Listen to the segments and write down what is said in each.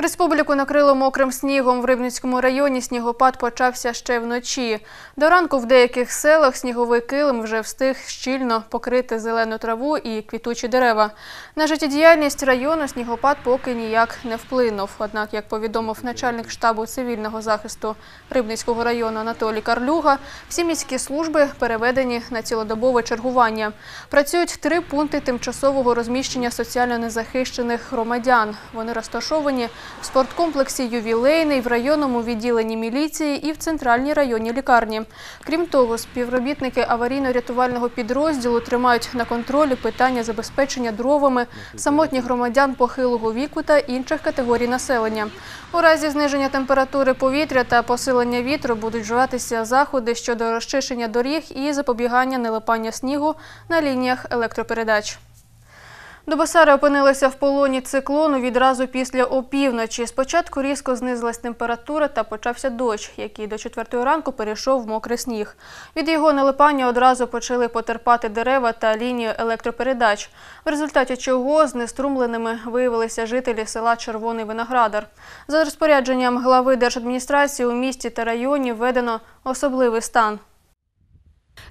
Республіку накрило мокрим снігом в Рибницькому районі. Снігопад почався ще вночі. До ранку в деяких селах сніговий килим вже встиг щільно покрити зелену траву і квітучі дерева. На життєдіяльність району снігопад поки ніяк не вплинув. Однак, як повідомив начальник штабу цивільного захисту Рибницького району Анатолій Карлюга, всі міські служби переведені на цілодобове чергування. Працюють три пункти тимчасового розміщення соціально незахищених громадян. Вони розташовані в спорткомплексі Ювілейний, в районному відділенні міліції і в центральній районній лікарні. Крім того, співробітники аварійно-рятувального підрозділу тримають на контролі питання забезпечення дровами самотніх громадян похилого віку та інших категорій населення. У разі зниження температури повітря та посилення вітру будуть вживатися заходи щодо розчищення доріг і запобігання нелипання снігу на лініях електропередач. Дубасари опинилися в полоні циклону відразу після опівночі. Спочатку різко знизилась температура та почався дощ, який до четвертої ранку перейшов в мокрий сніг. Від його налипання одразу почали потерпати дерева та лінію електропередач, в результаті чого знеструмленими виявилися жителі села Червоний Виноградар. За розпорядженням глави держадміністрації у місті та районі введено особливий стан.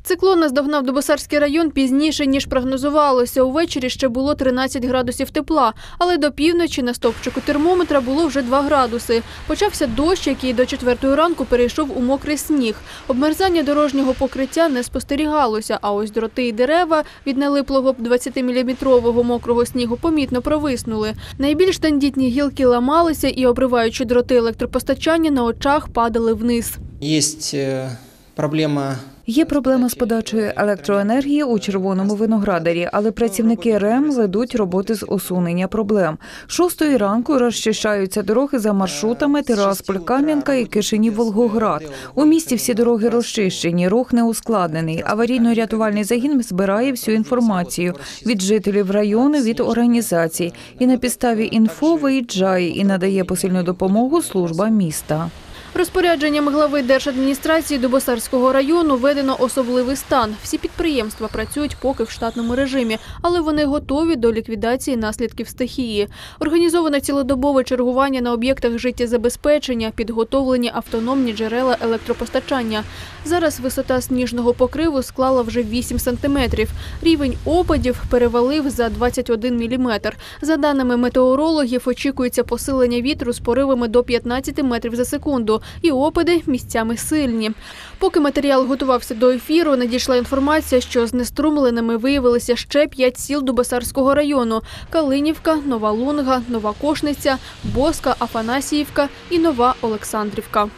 Циклон наздогнав Дубосарський район пізніше, ніж прогнозувалося. Увечері ще було 13 градусів тепла, але до півночі на стовпчику термометра було вже 2 градуси. Почався дощ, який до четвертої ранку перейшов у мокрий сніг. Обмерзання дорожнього покриття не спостерігалося, а ось дроти і дерева від налиплого 20-міліметрового мокрого снігу помітно провиснули. Найбільш тендітні гілки ламалися і, обриваючи дроти електропостачання, на очах падали вниз. Есть э, проблема Є проблема з подачею електроенергії у червоному виноградарі, але працівники РЕМ ведуть роботи з усунення проблем. Шостої ранку розчищаються дороги за маршрутами Тирасполь, Кам'янка і Кишинів Волгоград. У місті всі дороги розчищені, рух не ускладнений. Аварійно-рятувальний загін збирає всю інформацію від жителів району, від організацій і на підставі інфо виїжджає і надає посильну допомогу служба міста. Розпорядженням глави держадміністрації Дубосарського району введено особливий стан. Всі підприємства працюють поки в штатному режимі, але вони готові до ліквідації наслідків стихії. Організоване цілодобове чергування на об'єктах життєзабезпечення, підготовлені автономні джерела електропостачання. Зараз висота сніжного покриву склала вже 8 сантиметрів. Рівень опадів перевалив за 21 міліметр. За даними метеорологів, очікується посилення вітру з поривами до 15 метрів за секунду і опади місцями сильні. Поки матеріал готувався до ефіру, надійшла інформація, що знеструмленими виявилися ще п'ять сіл Дубасарського району: Калинівка, Нова Лунга, Нова Кошниця, Боска, Афанасіївка і Нова Олександрівка.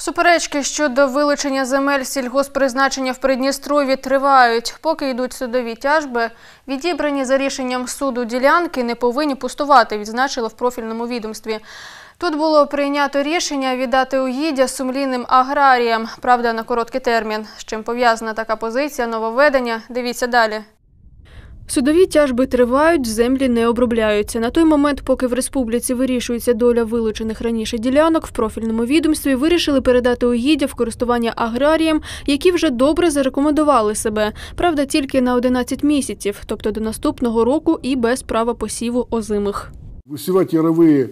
Суперечки щодо вилучення земель сільгоспризначення в Придністрові тривають. Поки йдуть судові тяжби, відібрані за рішенням суду ділянки не повинні пустувати, відзначили в профільному відомстві. Тут було прийнято рішення віддати угіддя сумлінним аграріям, правда, на короткий термін. З чим пов'язана така позиція нововведення, дивіться далі. Судові тяжби тривають, землі не обробляються. На той момент, поки в республіці вирішується доля вилучених раніше ділянок, в профільному відомстві вирішили передати угіддя в користування аграріям, які вже добре зарекомендували себе. Правда, тільки на 11 місяців, тобто до наступного року і без права посіву озимих. Висівати ярові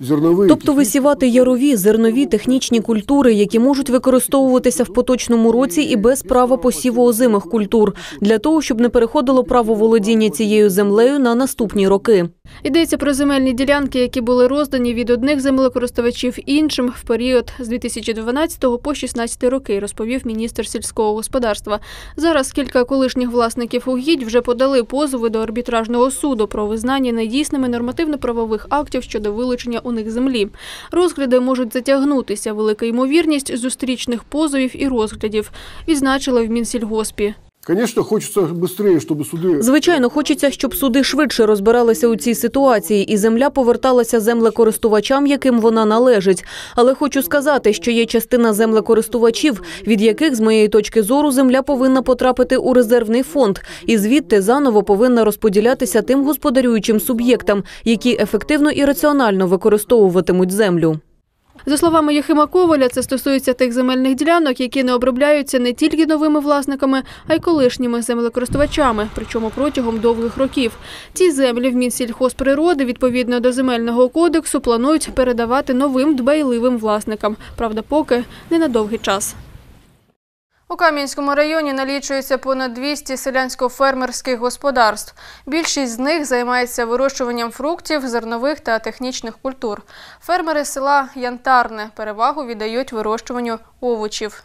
зернові. Тобто висівати ярові, зернові, технічні культури, які можуть використовуватися в поточному році і без права посіву озимих культур, для того, щоб не переходило право володіння цією землею на наступні роки. Йдеться про земельні ділянки, які були роздані від одних землекористувачів іншим в період з 2012 по 2016 роки, розповів міністр сільського господарства. Зараз кілька колишніх власників угідь вже подали позови до арбітражного суду про визнання недійсними нормативно-правових актів щодо вилучення у них землі. Розгляди можуть затягнутися. Велика ймовірність зустрічних позовів і розглядів, відзначили в Мінсільгоспі. Звісно, хочеться швидше, щоб суди... Звичайно, хочеться, щоб суди швидше розбиралися у цій ситуації, і земля поверталася землекористувачам, яким вона належить. Але хочу сказати, що є частина землекористувачів, від яких, з моєї точки зору, земля повинна потрапити у резервний фонд, і звідти заново повинна розподілятися тим господарюючим суб'єктам, які ефективно і раціонально використовуватимуть землю. За словами Єхима Коваля, це стосується тих земельних ділянок, які не обробляються не тільки новими власниками, а й колишніми землекористувачами, причому протягом довгих років. Ці землі в Мінсільхозприроди, відповідно до земельного кодексу, планують передавати новим дбайливим власникам. Правда, поки не на довгий час. У Кам'янському районі налічується понад 200 селянсько-фермерських господарств. Більшість з них займається вирощуванням фруктів, зернових та технічних культур. Фермери села Янтарне перевагу віддають вирощуванню овочів.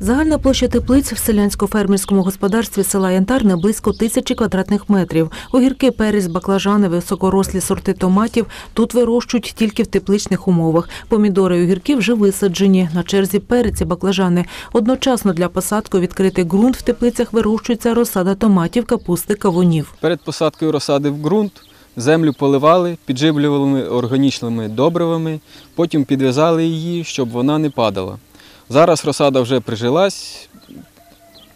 Загальна площа теплиць в селянсько-фермерському господарстві села Янтарне близько тисячі квадратних метрів. Огірки, перець, баклажани, високорослі сорти томатів тут вирощують тільки в тепличних умовах. Помідори і огірки вже висаджені. На черзі перець і баклажани. Одночасно для посадки відкритий ґрунт в теплицях вирощується розсада томатів, капусти, кавунів. Перед посадкою розсади в ґрунт землю поливали, підживлювали органічними добривами, потім підв'язали її, щоб вона не падала. Зараз розсада вже прижилась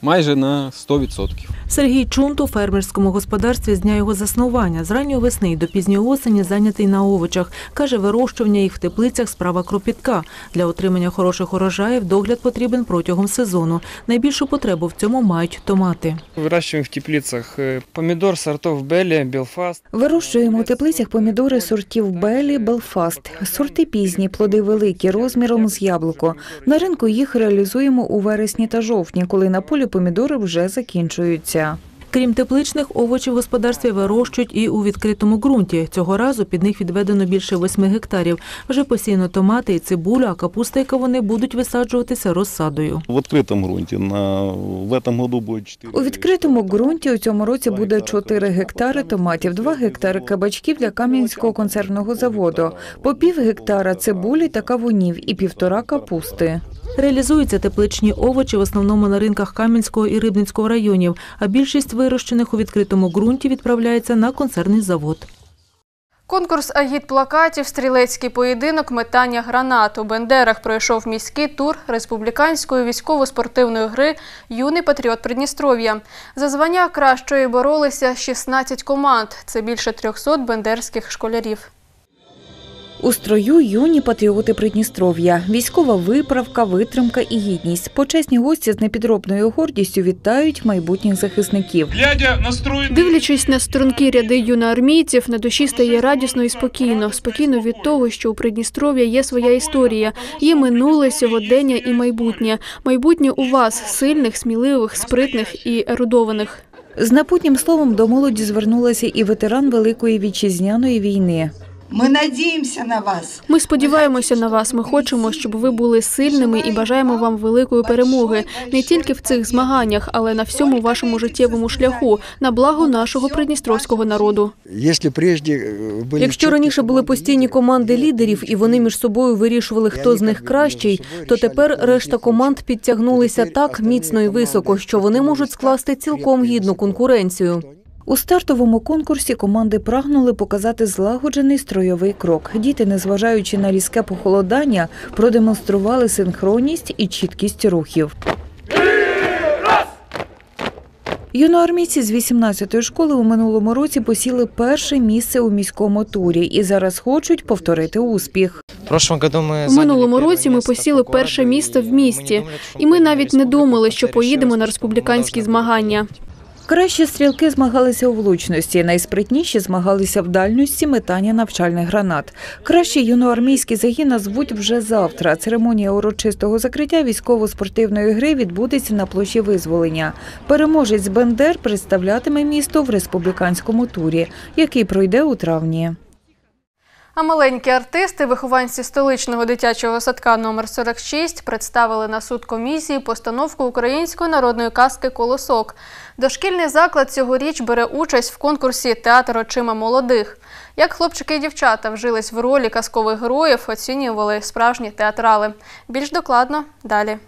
майже на 100%. Сергій Чунт у фермерському господарстві з дня його заснування. З ранньої весни до пізньої осені зайнятий на овочах. Каже, вирощування їх в теплицях справа кропітка. Для отримання хороших урожаїв догляд потрібен протягом сезону. Найбільшу потребу в цьому мають томати. Выращиваем в теплицах э, помидор сортов Белли, Белфаст. Вирощуємо у теплицях помідори сортів Белі, Белфаст. Сорти пізні, плоди великі, розміром з яблуко. На ринку їх реалізуємо у вересні та жовтні, коли на полі помідори вже закінчуються. Крім тепличних, овочі в господарстві вирощують і у відкритому ґрунті. Цього разу під них відведено більше восьми гектарів. Вже посіяно томати і цибуля, а капуста і кавуни будуть висаджуватися розсадою. В открытом грунте. На, в этом году будет 4. У відкритому ґрунті у цьому році буде 4 гектари томатів, 2 гектари кабачків для Кам'янського консервного заводу, по пів гектара цибулі та кавунів і півтора капусти. Реалізуються тепличні овочі в основному на ринках Кам'янського і Рибницького районів, а більшість вирощених у відкритому ґрунті відправляється на концерний завод. Конкурс агіт-плакатів, стрілецький поєдинок, метання гранат. У Бендерах пройшов міський тур республіканської військово-спортивної гри Юний патріот Придністров'я. За звання кращої боролися 16 команд. Це більше 300 бендерських школярів. У строю юні патріоти Придністров'я, військова виправка, витримка і гідність. Почесні гості з непідробною гордістю вітають майбутніх захисників. Дивлячись на стрункі ряди юноармійців, на душі стає радісно і спокійно. Спокійно від того, що у Придністров'я є своя історія, є минуле, сьогодення і майбутнє. Майбутнє у вас сильних, сміливих, спритних і ерудованих. З напутнім словом до молоді звернулася і ветеран Великої вітчизняної війни. Ми надіємося на вас. Ми сподіваємося на вас. Ми хочемо, щоб ви були сильними і бажаємо вам великої перемоги не тільки в цих змаганнях, але на всьому вашому життєвому шляху на благо нашого придністровського народу. Якщо раніше були постійні команди лідерів, і вони між собою вирішували, хто з них кращий, то тепер решта команд підтягнулися так міцно і високо, що вони можуть скласти цілком гідну конкуренцію. У стартовому конкурсі команди прагнули показати злагоджений стройовий крок. Діти, незважаючи на різке похолодання, продемонстрували синхронність і чіткість рухів. Юноармійці з 18-ї школи у минулому році посіли перше місце у міському турі і зараз хочуть повторити успіх. У минулому році ми посіли перше місце в місті, і ми навіть не думали, що поїдемо на республіканські змагання. Кращі стрілки змагалися у влучності, найспритніші змагалися в дальності метання навчальних гранат. Кращий юноармійський загін назвуть вже завтра. Церемонія урочистого закриття військово-спортивної гри відбудеться на площі визволення. Переможець Бендер представлятиме місто в республіканському турі, який пройде у травні. А маленькі артисти, вихованці столичного дитячого садка номер 46 представили на суд комісії постановку української народної казки Колосок. Дошкільний заклад цьогоріч бере участь в конкурсі Театр очима молодих. Як хлопчики і дівчата вжились в ролі казкових героїв, оцінювали справжні театрали. Більш докладно далі.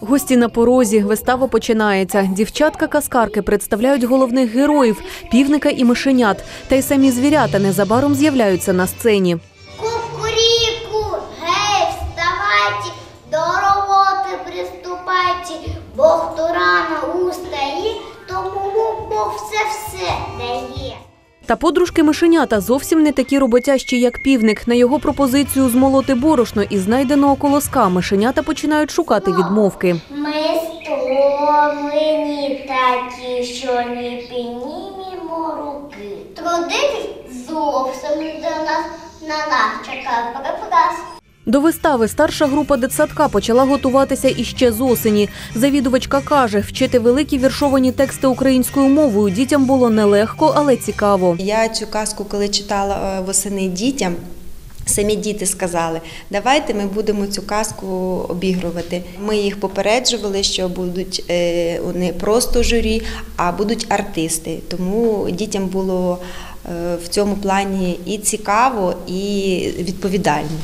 Гості на порозі. Вистава починається. Дівчатка-каскарки представляють головних героїв півника і мишенят. Та й самі звірята незабаром з'являються на сцені. Кукуріку, гей, вставайте, до роботи приступайте, Бог то рано устає, тому Бог все все дає. Та подружки мишенята зовсім не такі роботящі, як півник. На його пропозицію змолоти борошно і знайденого колоска мишенята починають шукати відмовки. Ми стомлені такі, що не піднімемо руки. Трудитись зовсім до нас на нас чекав. До вистави старша група дитсадка почала готуватися іще з осені. Завідувачка каже, вчити великі віршовані тексти українською мовою дітям було нелегко, але цікаво. Я цю казку, коли читала е, восени дітям. Самі діти сказали, давайте ми будемо цю казку обігрувати. Ми їх попереджували, що будуть не просто журі, а будуть артисти. Тому дітям було е, в цьому плані і цікаво, і відповідально.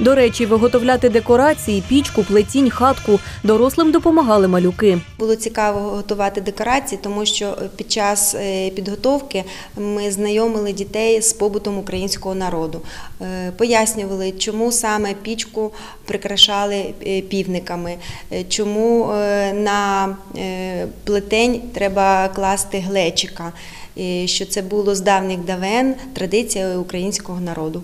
До речі, виготовляти декорації, пічку, плетінь, хатку дорослим допомагали малюки. Було цікаво готувати декорації, тому що під час е, підготовки ми знайомили дітей з побутом українського народу, Е, пояснювали, чому саме пічку прикрашали е, півниками, чому на плетень треба класти глечика, що це було з давніх давен традиція українського народу.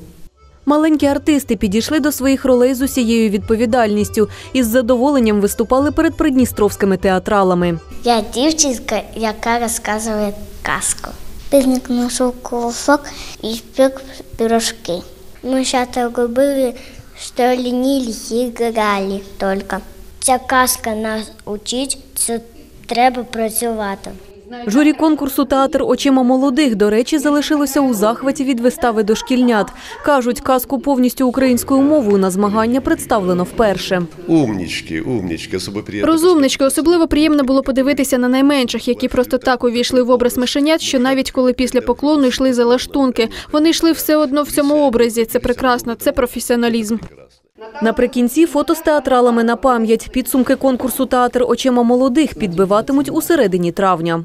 Маленькі артисти підійшли до своїх ролей з усією відповідальністю і з задоволенням виступали перед придністровськими театралами. Я дівчинка, яка розказує казку. Пізник знайшов колосок і спік пірожки. Ми часто робили, що лінілись і грали тільки. Ця казка нас учить, що треба працювати. Журі конкурсу Театр очима молодих, до речі, залишилося у захваті від вистави дошкільнят. Кажуть, казку повністю українською мовою на змагання представлено вперше. Умнічки, умнічки, особо приємно. Розумнички, особливо приємно було подивитися на найменших, які просто так увійшли в образ мишенят, що навіть коли після поклону йшли за лаштунки, вони йшли все одно в цьому образі. Це прекрасно, це професіоналізм. Наприкінці фото з театралами на пам'ять. Підсумки конкурсу Театр очима молодих підбиватимуть у середині травня.